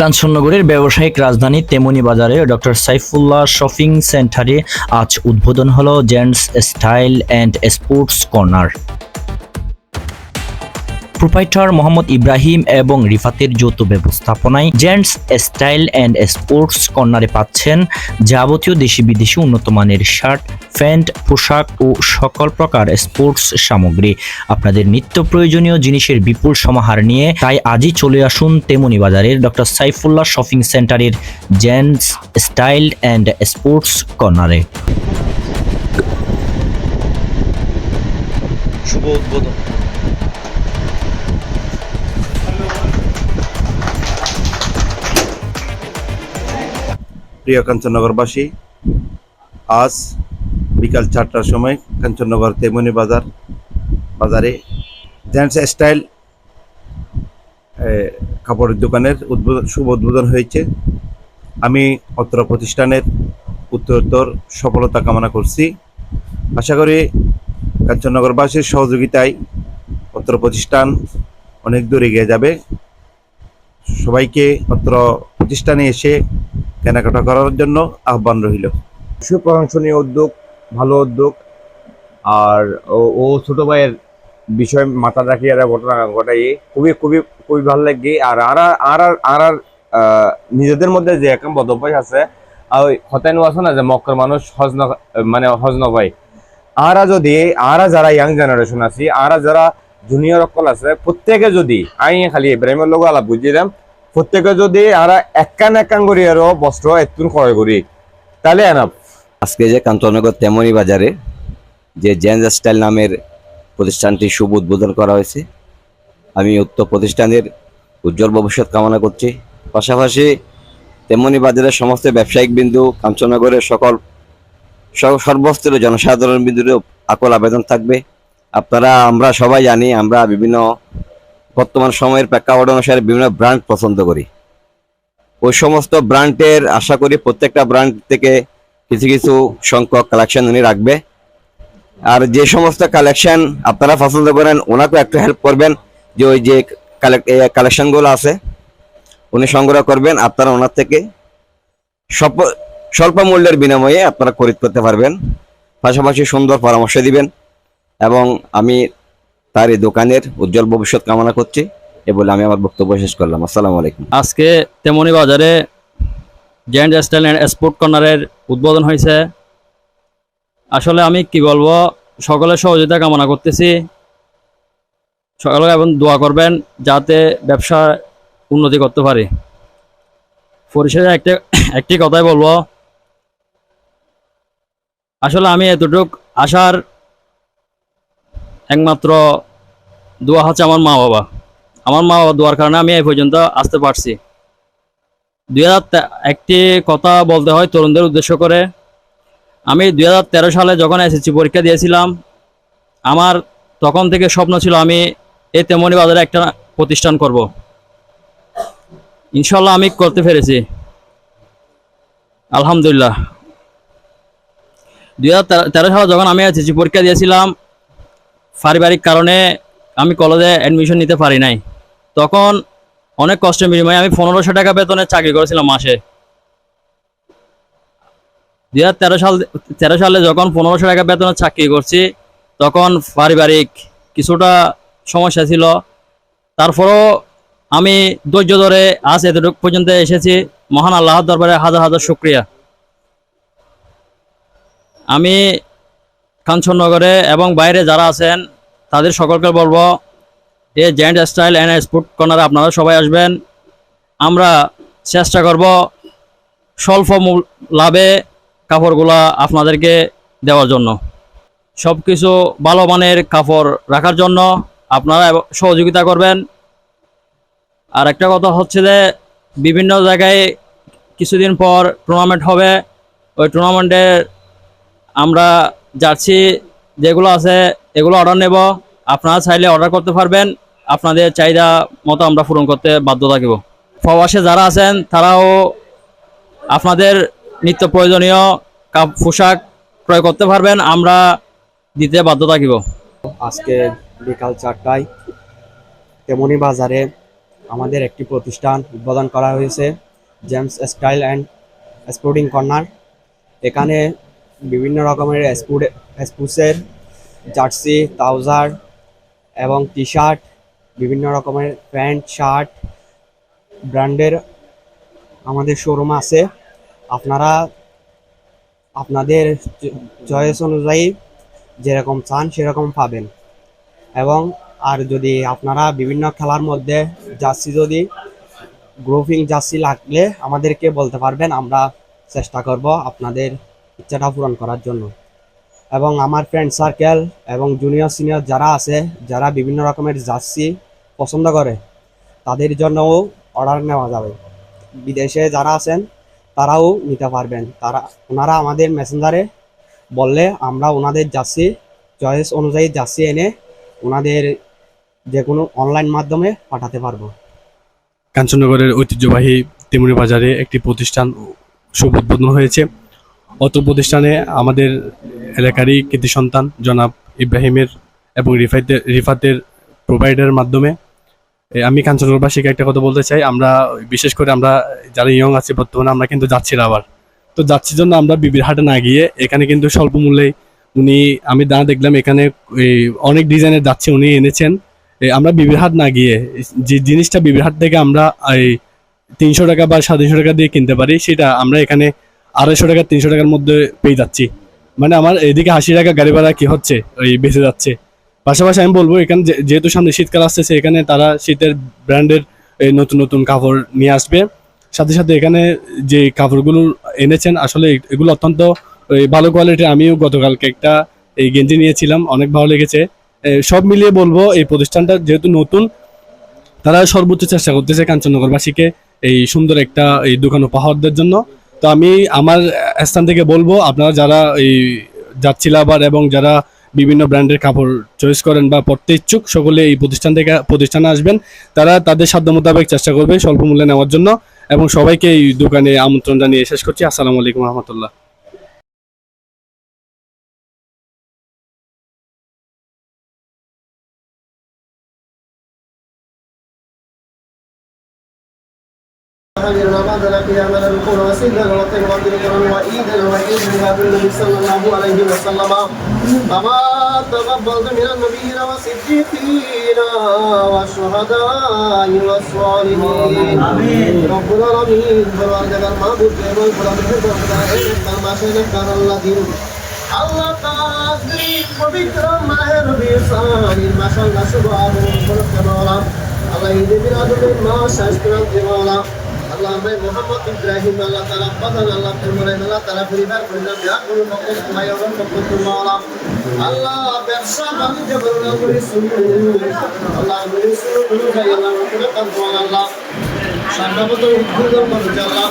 কাঞ্চননগরের ব্যবসায়িক রাজধানী তেমনি বাজারে ডক্টর সাইফুল্লাহ শপিং সেন্টারে আজ উদ্বোধন হলো gents style and sports corner. Proprietor Mohammad Ibrahim এবং রিফাতের যৌথ ব্যবস্থাপনায় জেন্টস স্টাইল অ্যান্ড স্পোর্টস কর্নারে পাচ্ছেন যাবতীয় দেশি বিদেশি উন্নত মানের শার্ট, প্যান্ট, পোশাক ও সকল প্রকার স্পোর্টস সামগ্রী। আপনাদের নিত্য প্রয়োজনীয় জিনিসের বিপুল সমাহার নিয়ে তাই আজই চলে আসুন তেমনি বাজারের ডক্টর সাইফুল্লাহ শপিং সেন্টারের জেন্টস স্টাইল অ্যান্ড স্পোর্টস কর্নারে। শুভ উদ্বোধন। প্রিয় কাঞ্চননগরবাসী আজ বিকাল চারটার সময় কাঞ্চননগর তেমনি বাজার, বাজারে জেন্টস স্টাইল কাপড়ের দোকানের উদ্বোধন, শুভ উদ্বোধন হয়েছে। আমি অত্র প্রতিষ্ঠানের উত্তরোত্তর সফলতা কামনা করছি। আশা করি কাঞ্চননগরবাসীর সহযোগিতায় অত্র প্রতিষ্ঠান অনেক দূর এগিয়ে যাবে। সবাইকে অত্র প্রতিষ্ঠানে এসে কেনাকাটা করার জন্য আহ্বান রইল। সুপ্রশংসনীয় উদ্যোগ, ভালো উদ্যোগ, আর ও- ছোট ভাইয়ের বিষয় মাথা রাখি আর ঘটনা ঘটাই খুবই খুবই খুবই ভালো লাগে আর আর আর আর আর নিজেদের মধ্যে যে এখন বদভ্যাস আছে, আর ওই হতাইনু আছে না যে মক্কর মানুষ হজ মানে হজ নভাই আরা যদি, আরা যারা ইয়াং জেনারেশন আছে, আরা যারা জুনিয়র অকল আছে, প্রত্যেকে যদি আই খালি ইব্রাহিমের লোক আলাপ বুঝিয়ে দাম প্রত্যেকে যদি আরা একান একান করি আরও বস্ত্র এতুন ক্রয় করি, তাহলে এনাফ আজকে যে কান্তনগর তেমনি বাজারে যে জেন্স স্টাইল নামের প্রতিষ্ঠানটি শুভ উদ্বোধন করা হয়েছে, আমি উক্ত প্রতিষ্ঠানের উজ্জ্বল ভবিষ্যৎ কামনা করছি। পাশাপাশি তেমনি বাজারের সমস্ত ব্যবসায়িক বিন্দু, কাঞ্চননগরের সকল স- সর্বস্তরের জনসাধারণ বিন্দুর আকল আবেদন থাকবে। আপনারা, আমরা সবাই জানি, আমরা বিভিন্ন বর্তমান সময়ের প্রেক্ষাপট অনুসারে বিভিন্ন ব্র্যান্ড পছন্দ করি। ওই সমস্ত ব্র্যান্ডের আশা করি প্রত্যেকটা ব্র্যান্ড থেকে কিছু কিছু সংখ্যক কালেকশন উনি রাখবে। আর যে সমস্ত কালেকশন আপনারা পছন্দ করেন ওনাকে একটু হেল্প করবেন যে ওই যে কালেকশনগুলো আছে, উনি সংগ্রহ করবেন, আপনারা ওনার থেকে স্বল্প স্বল্প মূল্যের বিনিময়ে আপনারা খরিদ করতে পারবেন। পাশাপাশি সুন্দর পরামর্শ দিবেন এবং আমি তার এই দোকানের উজ্জ্বল ভবিষ্যৎ কামনা করছি এ বলে আমি আমার বক্তব্য শেষ করলাম। আসসালামু আলাইকুম। আজকে তেমনি বাজারে জেন্ট স্টাইল অ্যান্ড স্পোর্ট কর্নারের উদ্বোধন হয়েছে। আসলে আমি কি বলব সকলের সহযোগিতা কামনা করতেছি। সকলে এবং দোয়া করবেন যাতে ব্যবসা উন্নতি করতে পারি। পরিশেষে একটি একটি কথাই বলব। আসলে আমি এতটুক আসার একমাত্র দোয়া হচ্ছে আমার মা বাবা। আমার মা বাবা দোয়ার কারণে আমি এই পর্যন্ত আসতে পারছি। দুই হাজার একটি কথা বলতে হয় তরুণদের উদ্দেশ্য করে। আমি দু হাজার তেরো সালে যখন এসএসসি পরীক্ষা দিয়েছিলাম, আমার তখন থেকে স্বপ্ন ছিল আমি এই তেমনি বাজারে একটা প্রতিষ্ঠান করব। ইনশাল্লাহ আমি করতে পেরেছি। আলহামদুলিল্লাহ। দুই হাজার তেরো সালে যখন আমি এসএসসি পরীক্ষা দিয়েছিলাম, পারিবারিক কারণে আমি কলেজে অ্যাডমিশন নিতে পারি নাই। তখন অনেক কষ্টের বিনিময়ে আমি পনেরোশো টাকা বেতনে চাকরি করেছিলাম মাসে। দুই তেরো সাল তেরো সালে যখন পনেরোশো টাকা বেতনে চাকরি করছি, তখন পারিবারিক কিছুটা সমস্যা ছিল। তারপরও আমি ধৈর্য ধরে আজ এতটুকু পর্যন্ত এসেছি। মহান আল্লাহর দরবারে হাজার হাজার শুক্রিয়া। আমি কাঞ্চননগরে এবং বাইরে যারা আছেন তাদের সকলকে বলব এই জেন্ট স্টাইল অ্যান্ড স্পোর্ট কর্নারে আপনারা সবাই আসবেন। আমরা চেষ্টা করব স্বল্প লাভে কাপড়গুলা আপনাদেরকে দেওয়ার জন্য। সব কিছু ভালো মানের কাপড় রাখার জন্য আপনারা সহযোগিতা করবেন। আর একটা কথা হচ্ছে যে বিভিন্ন জায়গায় কিছুদিন পর টুর্নামেন্ট হবে। ওই টুর্নামেন্টে আমরা জার্সি যেগুলো আছে এগুলো অর্ডার নেব। আপনারা চাইলে অর্ডার করতে পারবেন। আপনাদের চাহিদা মতো আমরা পূরণ করতে বাধ্য থাকব প্রবাসে যারা আছেন, তারাও আপনাদের নিত্য প্রয়োজনীয় পোশাক ক্রয় করতে পারবেন। আমরা দিতে বাধ্য থাকিব আজকে বিকাল চারটায় তেমনি বাজারে আমাদের একটি প্রতিষ্ঠান উদ্বোধন করা হয়েছে, gents style and sporting corner. এখানে বিভিন্ন রকমের স্পুড স্পুসের জার্সি, ট্রাউজার এবং টি শার্ট বিভিন্ন রকমের প্যান্ট, শার্ট ব্র্যান্ডের আমাদের শোরুম আছে। আপনারা আপনাদের চয়েস অনুযায়ী যেরকম চান সেরকম পাবেন। এবং আর যদি আপনারা বিভিন্ন খেলার মধ্যে জার্সি যদি গ্রুপিং জার্সি লাগলে আমাদেরকে বলতে পারবেন, আমরা চেষ্টা করব আপনাদের ইচ্ছাটা পূরণ করার জন্য। এবং আমার ফ্রেন্ড সার্কেল এবং জুনিয়র সিনিয়র যারা আছে, যারা বিভিন্ন রকমের জার্সি পছন্দ করে, তাদের জন্যও অর্ডার নেওয়া যাবে। বিদেশে যারা আছেন, তারাও নিতে পারবেন। তারা, ওনারা আমাদের মেসেঞ্জারে বললে আমরা ওনাদের জার্সি চয়েস অনুযায়ী জার্সি এনে ওনাদের যে কোনো অনলাইন মাধ্যমে পাঠাতে পারব। কাঞ্চননগরের ঐতিহ্যবাহী তেমুরি বাজারে একটি প্রতিষ্ঠান শুভ উদ্বোধন হয়েছে। অত প্রতিষ্ঠানে আমাদের এলাকারই কৃতি সন্তান জনাব ইব্রাহিমের এবং রিফাতের রিফাতের প্রোভাইডারের মাধ্যমে। আমি কাঞ্চননগরবাসীকে একটা কথা বলতে চাই। আমরা, বিশেষ করে আমরা যারা ইয়ং আছে বর্তমানে, আমরা কিন্তু যাচ্ছি আবার। তো যাচ্ছি জন্য আমরা বিবির হাটে না গিয়ে, এখানে কিন্তু স্বল্প মূল্যে উনি, আমি দা দেখলাম এখানে অনেক ডিজাইনের যাচ্ছে উনি এনেছেন। আমরা বিবির হাট না গিয়ে, যে জিনিসটা বিবির হাট থেকে আমরা, এই তিনশো টাকা বা সাড়ে তিনশো টাকা দিয়ে কিনতে পারি, সেটা আমরা এখানে আড়াইশো টাকা, তিনশো টাকার মধ্যে পেয়ে যাচ্ছি। মানে আমার এদিকে আশি টাকা গাড়ি ভাড়া কি হচ্ছে? ওই বেঁচে যাচ্ছে। পাশাপাশি আমি বলব, এখানে যেহেতু সামনে শীতকাল আসতেছে, এখানে তারা শীতের ব্র্যান্ডের নতুন নতুন কাপড় নিয়ে আসবে। সাথে সাথে এখানে যে কাপড়গুলো এনেছেন, আসলে এগুলো অত্যন্ত ভালো কোয়ালিটির আমিও গতকালকে একটা এই গেঞ্জি নিয়েছিলাম, অনেক ভালো লেগেছে। সব মিলিয়ে বলব, এই প্রতিষ্ঠানটা যেহেতু নতুন, তারা সর্বোচ্চ চেষ্টা করতেছে কাঞ্চননগরবাসীকে এই সুন্দর একটা, এই দোকান উপহার জন্য। তো আমি আমার স্থান থেকে বলব, আপনারা যারা এই যাচ্ছিল আবার এবং যারা বিভিন্ন ব্র্যান্ডের কাপড় চয়েস করেন বা পড়তে ইচ্ছুক, সকলে এই প্রতিষ্ঠান থেকে, প্রতিষ্ঠানে আসবেন। তারা তাদের সাধ্য মোতাবেক চেষ্টা করবে স্বল্প মূল্যে নেওয়ার জন্য এবং সবাইকে এই দোকানে আমন্ত্রণ জানিয়ে শেষ করছি। আসসালামু আলাইকুম রহমতুল্লাহ। حملنا بعدنا قيامنا نكون وسيلا وطيبا وذكرا وإيدا وإيدا بالنبي صلى الله عليه وسلم كما تقبلت من النبيين والصديقين والشهداء والصالحين رب العالمين فرادك المعبود والفرادك كما شهدك الذين আল্লাহ তাআলা পবিত্র মাহের বিসানির মাশাআল্লাহ সুবহানাহু ওয়া তাআলা আল্লাহ ঈদ মিলাদুল মাস শেষ করতে মাওলা আল্লাহ ভাই মোহাম্মদ ইব্রাহিম, আল্লাহ তাআলা প্রধান আল্লাহ ফরমানেন আল্লাহ তাআলা পরিবার পরিবার বিয়া করুন মকল ভাই এবং মকল মাওলা আল্লাহ ব্যবসা বাণিজ্য করুন করে শুরু আল্লাহ করে শুরু করুন ভাই, আল্লাহ করে কান আল্লাহ সাধারণত উদ্বোধন করছে আল্লাহ